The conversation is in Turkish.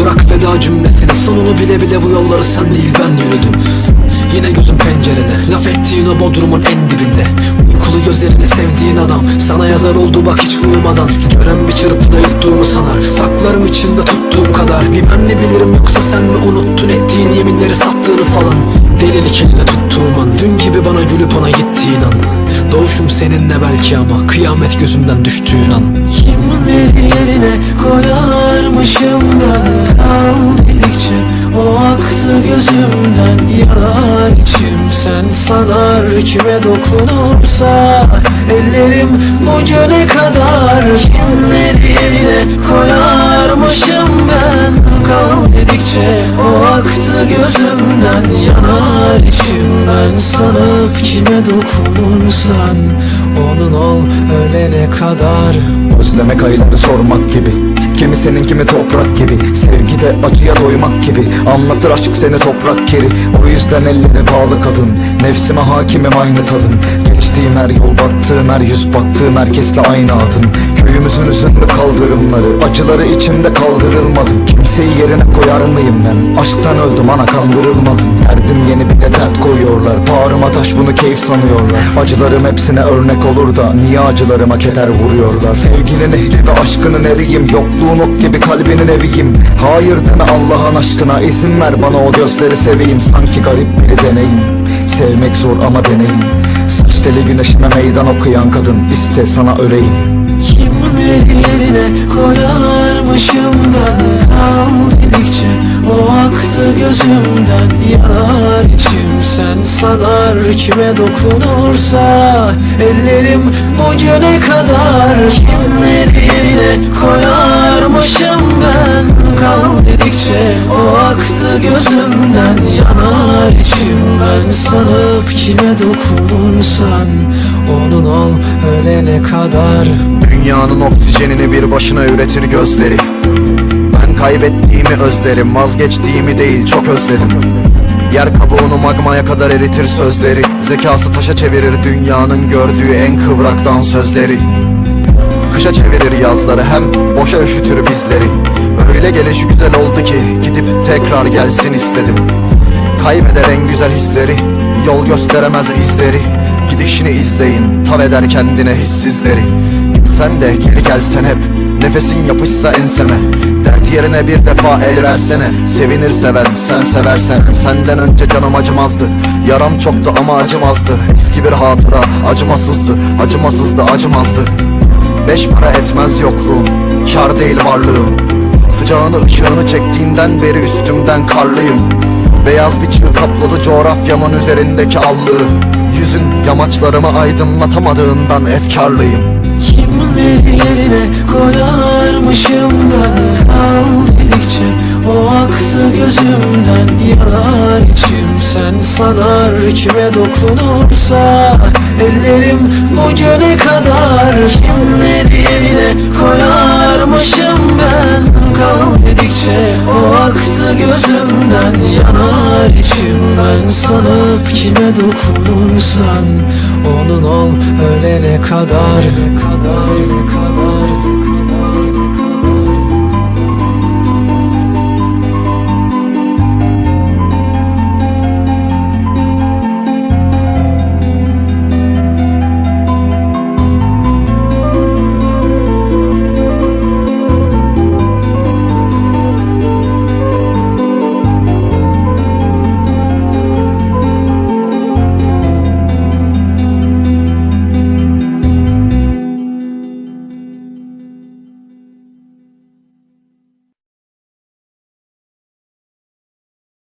Bırak veda cümlesini sonunu bile bile bu yolları sen değil ben yürüdüm. Yine gözüm pencerede Laf ettiğin o bodrumun en dibinde. Uykulu gözlerini sevdiğin adam Sana yazar oldu bak hiç uyumadan. Gören bir çırpıda yuttuğumu sanar Saklarım içinde tuttuğum kadar. Bilmem ne bilirim yoksa sen mi unuttun Ettiğin yeminleri sattığını falan. Delilik eline tuttuğum an Dün gibi bana gülüp ona gittiğin an. Doğuşum seninle belki ama Kıyamet gözümden düştüğün an. Kimleri yerine koyarmışım sanar Kime dokunursa ellerim bugüne kadar Kimleri yerine koyarmışım ben. Kal dedikçe o aktı gözümden Yanar içim ben sanıp kime dokunursan Onun ol ölene kadar. Özlemek ayları sormak gibi Kimi senin kimi toprak gibi. Sevgide acıya doymak gibi. Anlatır aşk seni toprak kiri O yüzden elleri bağlı kadın. Nefsime hakimim aynı tadın. Geçtiğim her yol battığım her yüz Baktığım herkesle aynı adın. Köyümüzün üzünlü kaldırımları Acıları içimde kaldırılmadı. Kimseyi yerine koyar mıyım ben? Aşktan öldüm ana kandırılmadım Derdim yeni bir de dert koyuyorlar. Bağrıma taş bunu keyif sanıyorlar. Acılarım hepsine örnek olur da Niye acılarıma keder vuruyorlar? Sevginin ehli ve aşkının eriyim. Yokluğun ok gibi kalbinin eviyim. Hayır deme Allah'ın aşkına. İzin ver bana o gözleri seveyim. Sanki garip biri deneyim. Sevmek zor ama deneyim. Saç teli güneşime meydan okuyan kadın. İste sana öleyim Kimleri yerine koyarmışım ben? Kal dedikçe o aktı gözümden. Yanar sanar Kime dokunursa ellerim bugüne kadar Kimleri yerine koyarmışım ben? Kal dedikçe o aktı gözümden Yanar içim ben. Sanıp kime dokunursan Onun ol ölene kadar. Dünyanın oksijenini bir başına üretir gözleri. Ben kaybettiğimi özlerim Vazgeçtiğimi değil çok özledim Yer kabuğunu magmaya kadar eritir sözleri. Zekası taşa çevirir dünyanın gördüğü en kıvraktan sözleri. Kışa çevirir yazları hem boşa üşütür bizleri. Öyle gelişi güzel oldu ki gidip tekrar gelsin istedim. Kaybeder en güzel hisleri Yol gösteremez izleri. Gidişini izleyin Tav eder kendine hissizleri. Gitsen de geri gelsen hep Nefesin yapışsa enseme Dert yerine bir defa el versene. Sevinir seven sen seversen. Senden önce canım acımazdı. Yaram çoktu ama acımazdı. Eski bir hatıra acımasızdı. Acımasızdı acımazdı. Beş para etmez yokluğun Kar değil varlığın Sıcağını ışığını çektiğinden beri üstümden karlıyım. Beyaz bir çığ kapladı coğrafyamın üzerindeki allığı Yüzün yamaçlarımı aydınlatamadığından efkarlıyım. Kimleri yerine aktı gözümden Yanar içim sen sanar Kime dokunursa. Ellerim bugüne kadar Kimleri yerine koyarmışım ben. Kal dedikçe o aktı gözümden Yanar içim. Ben sanıp kime dokunursan Onun ol ölene kadar kadar kadar